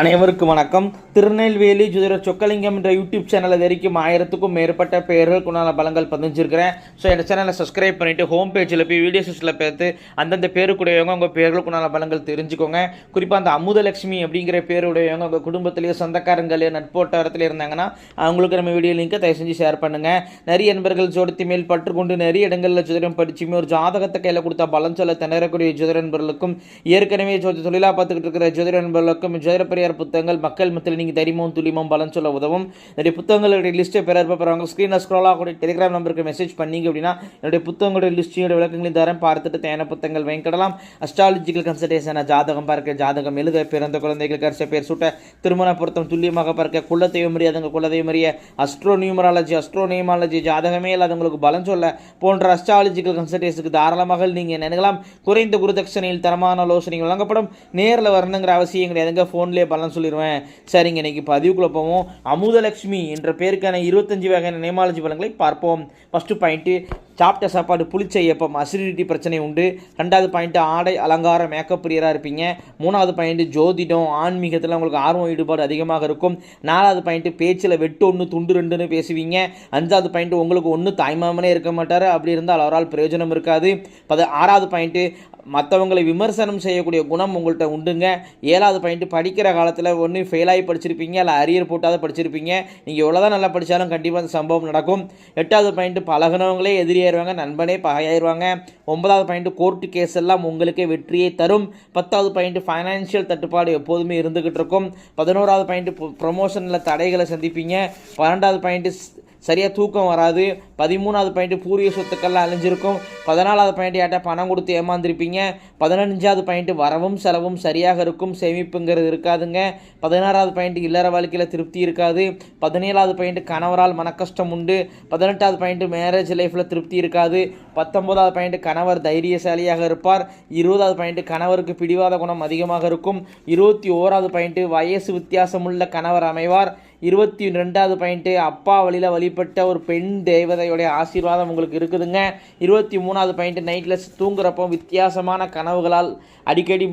அனைவருக்கும் வணக்கம். திருநெல்வேலி ஜுதிர சொக்கலிங்கம் என்ற யூடியூப் சேனல் வரைக்கும் ஆயிரத்துக்கும் மேற்பட்ட பெயர்கள் குணால பலங்கள் பதிஞ்சிருக்கிறேன். ஸோ இந்த சேனலை சப்ஸ்கிரைப் பண்ணிவிட்டு ஹோம் பேஜில் போய் வீடியோ செஷனில் பார்த்து அந்தந்த பேருக்குடையவங்க உங்கள் பேர்களுக்கு குணால பலங்கள் தெரிஞ்சுக்கோங்க. குறிப்பாக அந்த அமுதலட்சுமி அப்படிங்கிற பேருடையவங்க உங்கள் குடும்பத்திலேயோ சொந்தக்காரங்களே நட்போட்டாரத்தில் இருந்தாங்கன்னா அவங்களுக்கு நம்ம வீடியோ லிங்கை தயவு செஞ்சு ஷேர் பண்ணுங்கள் நிறைய நண்பர்கள் ஜோடத்தி மேல் பற்றுக்கொண்டு நிறைய இடங்களில் ஜோதிடம் படிச்சுமே ஒரு ஜாதகத்தை கையில் கொடுத்தா பலன் சொல்ல திணறக்கூடிய ஜோதிட நண்பர்களுக்கும் ஏற்கனவே ஜோதி தொழிலாக பார்த்துக்கிட்டு இருக்கிற ஜோதிட நண்பர்களுக்கும் ஜோதிட பெரியார் புத்தகங்கள் மக்கள் மத்தியில் நீங்கள் தைரியமும் துல்லியமும் பலன் சொல்ல உதவும். நிறைய புத்தகங்களுடைய லிஸ்ட்டை பெற விருப்பப்படுறவங்க ஸ்க்ரீனில் ஸ்க்ரோல் ஆகக்கூடிய டெலிகிராம் நம்பருக்கு மெசேஜ் பண்ணீங்க அப்படின்னா என்னுடைய புத்தகங்களுடைய லிஸ்ட்டையோட விளக்கங்களையும் தரேன். பார்த்துட்டு தேன புத்தகங்கள் வாங்கிக்கிடலாம் அஸ்ட்ராலஜிக்கல் கன்சல்டேஷன் ஜாதகம் பார்க்க ஜாதகம் எழுத பிறந்த குழந்தைகளுக்கு அரிச பேர் சுட்ட திருமண பொருத்தம் துல்லியமாக பார்க்க குலதெய்வம் அறியாதவங்க குலதெய்வம் அறிய அஸ்ட்ரோ நியூமராலஜி அஸ்ட்ரோ நியூமாலஜி ஜாதகமே இல்லாதவங்களுக்கு பலன் சொல்ல போன்ற அஸ்ட்ராலஜிக்கல் கன்சல்டேஷனுக்கு தாராளமாக நீங்கள் நினைக்கலாம் குறைந்த குருதட்சணையில் தரமான ஆலோசனைகள் வழங்கப்படும். நேரில் வரணுங்கிற அவசியம் கிடையாதுங்க ஃபோன்லேயே பலன் சொல்லிடுவேன். சரிங்க இன்னைக்கு பதிவுக்குள்ளே போவோம். அமுதலட்சுமி என்ற பேருக்கான இருபத்தஞ்சு வகையான நேமாலஜி பலன்களை பார்ப்போம். ஃபஸ்ட்டு பாயிண்ட்டு சாப்பிட்ட சாப்பாடு புளிச்ச ஏப்பம் அசிடிட்டி பிரச்சனை உண்டு. ரெண்டாவது பாயிண்ட்டு ஆடை அலங்கார மேக்கப் பிரியராக இருப்பீங்க. மூணாவது பாயிண்ட்டு ஜோதிடம் ஆன்மீகத்தில் உங்களுக்கு ஆர்வம் ஈடுபாடு அதிகமாக இருக்கும். நாலாவது பாயிண்ட்டு பேச்சில் வெட்டு ஒன்று துண்டு ரெண்டுன்னு பேசுவீங்க. அஞ்சாவது பாயிண்ட்டு உங்களுக்கு ஒன்று தாய்மாமனே இருக்க மாட்டார். அப்படி இருந்தால் அவரால் பிரயோஜனம் இருக்காது. பத ஆறாவது பாயிண்ட்டு மற்றவங்களை விமர்சனம் செய்யக்கூடிய குணம் உங்கள்கிட்ட உண்டுங்க. ஏழாவது பாயிண்ட்டு படிக்கிற காலத்தில் ஒன்று ஃபெயிலாகி படிச்சிருப்பீங்க. இல்லை அரியர் போட்டாவது படிச்சிருப்பீங்க. நீங்கள் எவ்வளோ தான் நல்லா படித்தாலும் கண்டிப்பாக அந்த சம்பவம் நடக்கும். எட்டாவது பாயிண்ட்டு பழகினவங்களே எதிரியாயிருவாங்க நண்பனே பகையாயிருவாங்க. ஒன்பதாவது பாயிண்ட்டு கோர்ட்டு கேஸ் எல்லாம் உங்களுக்கே வெற்றியை தரும். பத்தாவது பாயிண்ட் ஃபைனான்ஷியல் தட்டுப்பாடு எப்போதுமே இருந்துக்கிட்டு இருக்கும். பதினோராவது பாயிண்ட் ப்ரொமோஷனில் தடைகளை சந்திப்பீங்க. பன்னெண்டாவது பாயிண்ட்டு சரியாக தூக்கம் வராது. பதிமூணாவது பாயிண்ட்டு பூர்வீக சொத்துக்கள்லாம் அழிஞ்சிருக்கும். பதினாலாவது பாயிண்ட் யார்ட்ட பணம் கொடுத்து ஏமாந்துருப்பீங்க? பதினஞ்சாவது பாயிண்ட்டு வரவும் செலவும் சரியாக இருக்கும். சேமிப்புங்கிறது இருக்காதுங்க. பதினாறாவது பாயிண்ட் இல்லற வாழ்க்கையில் திருப்தி இருக்காது. பதினேழாவது பாயிண்ட் கணவரால் மனக்கஷ்டம் உண்டு. பதினெட்டாவது பாயிண்ட் மேரேஜ் லைஃப்பில் திருப்தி இருக்காது. பத்தொம்போதாவது பாயிண்ட் கணவர் தைரியசாலியாக இருப்பார். இருபதாவது பாயிண்ட் கணவருக்கு பிடிவாத குணம் அதிகமாக இருக்கும். இருபத்தி ஓராவது பாயிண்ட் வயசு வித்தியாசமுள்ள கணவர் அமைவார். இருபத்தி ரெண்டாவது பாயிண்ட்டு அப்பா வழியில் வழிபட்ட ஒரு பெண் தேவதையுடைய ஆசீர்வாதம் உங்களுக்கு இருக்குதுங்க. இருபத்தி மூணாவது பாயிண்ட்டு நைட்டில் தூங்குறப்போ வித்தியாசமான கனவுகளால் அடிக்கடி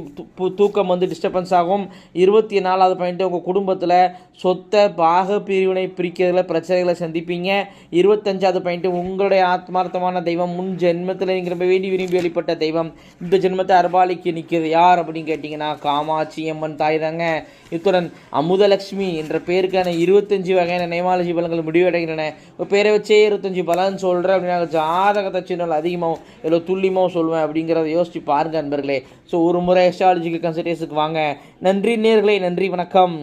தூக்கம் வந்து டிஸ்டர்பன்ஸ் ஆகும். இருபத்தி நாலாவது பாயிண்ட்டு உங்கள் குடும்பத்தில் சொத்தை பாக பிரிவினை பிரிக்கிறதுல பிரச்சனைகளை சந்திப்பீங்க. இருபத்தஞ்சாவது பாயிண்ட்டு உங்களுடைய ஆத்மார்த்தமான தெய்வம் முன் ஜென்மத்தில் நீங்கள் ரொம்ப வேண்டி விரும்பி வெளிப்பட்ட தெய்வம். இந்த ஜென்மத்தை அர்பாலிக்கு நிற்கிறது யார் அப்படின்னு கேட்டிங்கன்னா காமாட்சி அம்மன் தாய் தாங்க. இத்துடன் அமுதலட்சுமி என்ற பேருக்கான இருபத்தஞ்சு வகையான நேமாலஜி பலன்கள் முடிவடைகின்றன. இப்போ பேரை வச்சே இருபத்தஞ்சு பலன் சொல்கிறேன் அப்படின்னா ஜாதகத்தை சின்னல் அதிகமாகவும் எவ்வளோ துல்லியமாகவும் சொல்லுவேன் அப்படிங்கிறத யோசிச்சு பாருங்க நண்பர்களே ஸோ ஒரு முறை எஸ்ட்ராலஜிக்கல் கன்சல்டேஷனுக்கு வாங்க. நன்றி நேர்களே நன்றி வணக்கம்.